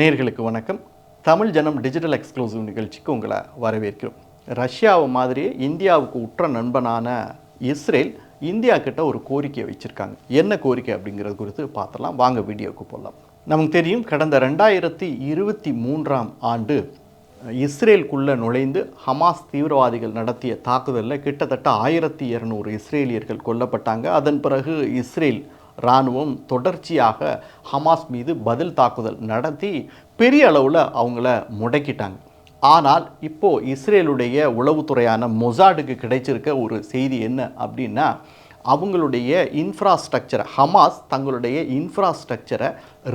நேர்களுக்கு வணக்கம். தமிழ் ஜனம் டிஜிட்டல் எக்ஸ்க்ளூசிவ் நிகழ்ச்சிக்கு உங்களை வரவேற்கிறோம். ரஷ்யாவை மாதிரியே இந்தியாவுக்கு உற்ற நண்பனான இஸ்ரேல் இந்தியா கிட்ட ஒரு கோரிக்கையை வச்சுருக்காங்க. என்ன கோரிக்கை அப்படிங்கிறது குறித்து பார்த்தலாம் வாங்க வீடியோவுக்கு போகலாம். நமக்கு தெரியும் கடந்த ரெண்டாயிரத்தி இருபத்தி மூன்றாம் ஆண்டு இஸ்ரேலுக்குள்ளே நுழைந்து ஹமாஸ் தீவிரவாதிகள் நடத்திய தாக்குதலில் கிட்டத்தட்ட ஆயிரத்தி இரநூறு இஸ்ரேலியர்கள் கொல்லப்பட்டாங்க. அதன் பிறகு இஸ்ரேல் இராணுவம் தொடர்ச்சியாக ஹமாஸ் மீது பதில் தாக்குதல் நடத்தி பெரிய அளவில் அவங்கள முடக்கிட்டாங்க. ஆனால் இப்போது இஸ்ரேலுடைய உளவுத்துறையான மொசாடுக்கு கிடைச்சிருக்க ஒரு செய்தி என்ன அப்படின்னா அவங்களுடைய இன்ஃப்ராஸ்ட்ரக்சரை ஹமாஸ் தங்களுடைய இன்ஃப்ராஸ்ட்ரக்சரை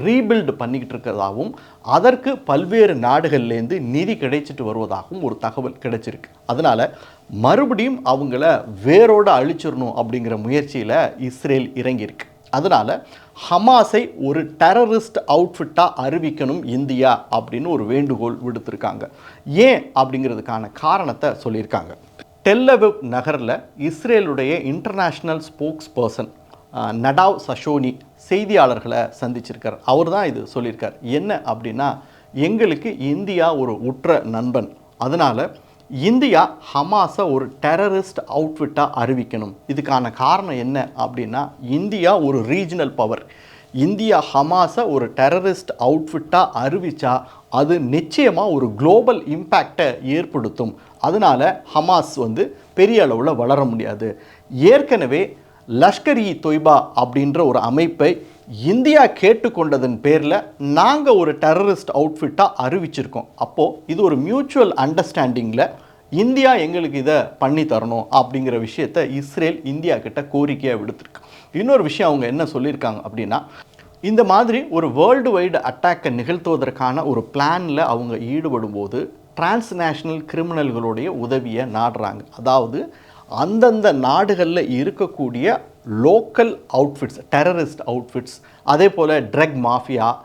ரீபில்டு பண்ணிக்கிட்டு இருக்கிறதாகவும் அதற்கு பல்வேறு நாடுகள்லேருந்து நிதி கிடைச்சிட்டு வருவதாகவும் ஒரு தகவல் கிடைச்சிருக்கு. அதனால் மறுபடியும் அவங்கள வேரோடு அழிச்சிடணும் அப்படிங்கிற முயற்சியில் இஸ்ரேல் இறங்கியிருக்கு. அதனால் ஹமாஸை ஒரு டெரரிஸ்ட் அவுட்ஃபிட்டாக அறிவிக்கணும் இந்தியா அப்படின்னு ஒரு வேண்டுகோள் விடுத்திருக்காங்க. ஏன் அப்படிங்கிறதுக்கான காரணத்தை சொல்லியிருக்காங்க. டெல்லவிவ் நகரில் இஸ்ரேலுடைய international spokesperson Nadav Shoshani செய்தியாளர்களை சந்திச்சிருக்கார். அவர் தான் இது சொல்லியிருக்கார். என்ன அப்படின்னா எங்களுக்கு இந்தியா ஒரு உற்ற நண்பன். அதனால் இந்தியா ஹமாஸை ஒரு டெரரிஸ்ட் அவுட்ஃபிட்டாக அறிவிக்கணும். இதுக்கான காரணம் என்ன அப்படின்னா இந்தியா ஒரு ரீஜனல் பவர் இந்தியா ஹமாஸை ஒரு டெரரிஸ்ட் அவுட்ஃபிட்டாக அறிவித்தா அது நிச்சயமாக ஒரு குளோபல் இம்பேக்டை ஏற்படுத்தும். அதனால் ஹமாஸ் வந்து பெரிய அளவில் வளர முடியாது. ஏற்கனவே லஷ்கர் இ தொய்பா அப்படின்ற ஒரு அமைப்பை இந்தியா கேட்டுக்கொண்டதன் பேரில் நாங்கள் ஒரு டெரரிஸ்ட் அவுட்ஃபிட்டாக அறிவிச்சிருக்கோம். அப்போது இது ஒரு மியூச்சுவல் அண்டர்ஸ்டாண்டிங்கில் இந்தியா எங்களுக்கு இதை பண்ணி தரணும் அப்படிங்கிற விஷயத்த இஸ்ரேல் இந்தியா கிட்ட கோரிக்கையாக விடுத்திருக்கு. இன்னொரு விஷயம் அவங்க என்ன சொல்லியிருக்காங்க அப்படின்னா இந்த மாதிரி ஒரு வேர்ல்டு வைடு அட்டாக்கை நிகழ்த்துவதற்கான ஒரு பிளானில் அவங்க ஈடுபடும் போது டிரான்ஸ்நேஷ்னல் கிரிமினல்களுடைய உதவியை நாடுறாங்க. அதாவது அந்தந்த நாடுகளில் இருக்கக்கூடிய லோக்கல் அவுட்ஃபிட்ஸ் டெரரிஸ்ட் அவுட்ஃபிட்ஸ் அதே போல் ட்ரக் மாஃபியா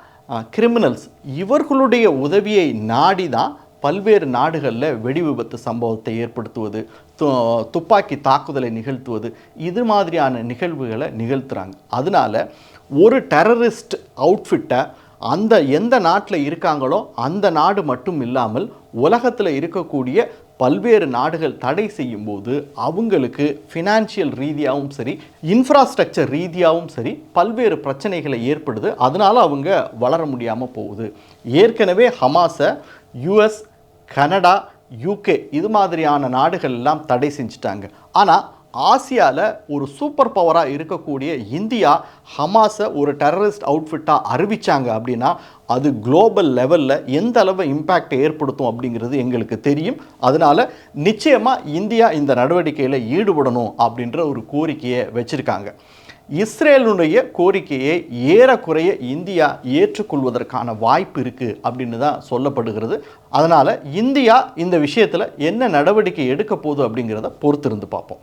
கிரிமினல்ஸ் இவர்களுடைய உதவியை நாடி தான் பல்வேறு நாடுகளில் வெடி விபத்து சம்பவத்தை ஏற்படுத்துவது து துப்பாக்கி தாக்குதலை நிகழ்த்துவது இது மாதிரியான நிகழ்வுகளை நிகழ்த்துறாங்க. அதனால ஒரு டெரரிஸ்ட் அவுட்ஃபிட்டை அந்த எந்த நாட்டில் இருக்காங்களோ அந்த நாடு மட்டும் இல்லாமல் உலகத்தில் இருக்கக்கூடிய பல்வேறு நாடுகள் தடை செய்யும் போது அவங்களுக்கு ஃபினான்ஷியல் ரீதியாகவும் சரி இன்ஃப்ராஸ்ட்ரக்சர் ரீதியாகவும் சரி பல்வேறு பிரச்சனைகளை ஏற்படுது. அதனால் அவங்க வளர முடியாமல் போகுது. ஏற்கனவே ஹமாஸை யுஎஸ் கனடா யூகே இது மாதிரியான நாடுகள் எல்லாம் தடை செஞ்சுட்டாங்க. ஆனால் ஆசியாவில் ஒரு சூப்பர் பவராக இருக்கக்கூடிய இந்தியா ஹமாஸை ஒரு டெரரிஸ்ட் அவுட்ஃபிட்டாக அறிவித்தாங்க அப்படின்னா அது குளோபல் லெவலில் எந்த அளவு இம்பேக்ட் ஏற்படுத்தும் அப்படிங்கிறது எங்களுக்கு தெரியும். அதனால் நிச்சயமாக இந்தியா இந்த நடவடிக்கையில் ஈடுபடணும் அப்படின்ற ஒரு கோரிக்கையை வச்சுருக்காங்க. இஸ்ரேலுடைய கோரிக்கையை ஏறக்குறைய இந்தியா ஏற்றுக்கொள்வதற்கான வாய்ப்பு இருக்குது அப்படின்னு தான் சொல்லப்படுகிறது. அதனால் இந்தியா இந்த விஷயத்தில் என்ன நடவடிக்கை எடுக்க போகுது அப்படிங்கிறத பொறுத்திருந்து பார்ப்போம்.